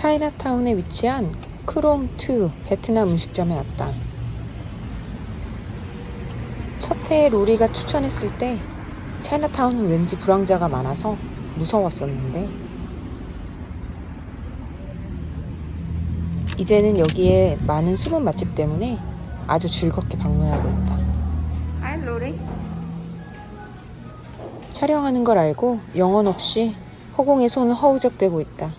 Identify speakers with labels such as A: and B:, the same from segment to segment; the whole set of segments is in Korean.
A: 차이나타운에 위치한 크롬2 베트남 음식점에 왔다. 첫 해에 로리가 추천했을 때 차이나타운은 왠지 불황자가 많아서 무서웠었는데 이제는 여기에 많은 숨은 맛집 때문에 아주 즐겁게 방문하고 있다.
B: Hi, Lori.
A: 촬영하는 걸 알고 영혼 없이 허공에 손을 허우적대고 있다.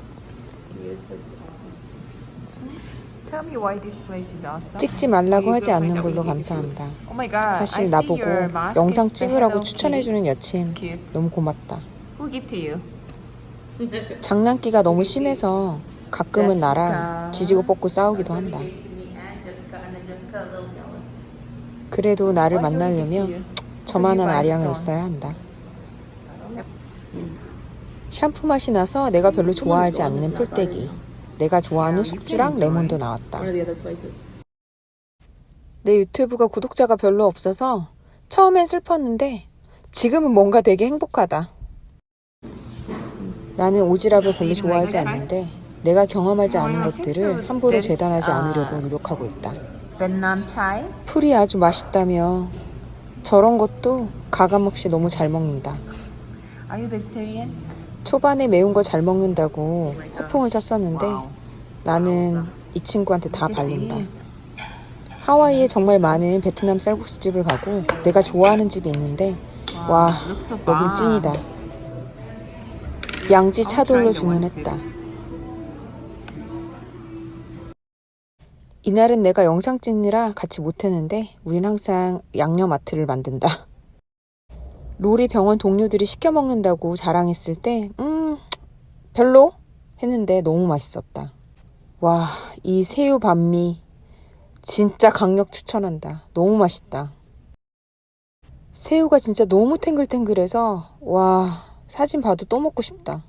B: Tell me why this place is awesome.
A: 찍지 말라고 하지 않는 걸로 감사한다.
B: Oh my god.
A: 사실
B: I see
A: 나보고
B: your mask
A: 영상 찍으라고 추천해주는. 여친. 너무 고맙다.
B: Who give to you?
A: 장난기가 너무 심해서 가끔은 나랑 지지고 뻗고 싸우기도 한다. 그래도 나를 만나려면? 저만한 아량은. 있어야 한다. 샴푸 맛이 나서 내가 별로 좋아하지 않는 풀떼기. 내가 좋아하는 숙주랑 레몬도 나왔다. 내 유튜브가 구독자가 별로 없어서 처음엔 슬펐는데 지금은 뭔가 되게 행복하다. 나는 오지랖을 별로 좋아하지 않는데 내가 경험하지 않은 것들을 함부로 재단하지 않으려고 노력하고 있다. 풀이 아주 맛있다며 저런 것도 가감없이 너무 잘 먹는다.
B: Are you vegetarian?
A: 초반에 매운 거 잘 먹는다고 허풍을 쳤었는데 나는 이 친구한테 다 발린다. 하와이에 정말 많은 베트남 쌀국수 집을 가고 내가 좋아하는 집이 있는데 와 여긴. 찐이다. 양지 차돌로 주문했다. 이날은 내가 영상 찍느라 같이 못했는데 우린 항상 양념 아트를 만든다. 로리 병원 동료들이 시켜 먹는다고 자랑했을 때, 음, 별로? 했는데 너무 맛있었다. 와, 이 새우 반미 진짜 강력 추천한다. 너무 맛있다. 새우가 진짜 너무 탱글탱글해서 와, 사진 봐도 또 먹고 싶다.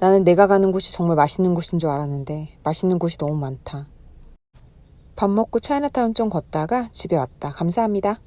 A: 나는 내가 가는 곳이 정말 맛있는 곳인 줄 알았는데 맛있는 곳이 너무 많다. 밥 먹고 차이나타운 좀 걷다가 집에 왔다. 감사합니다.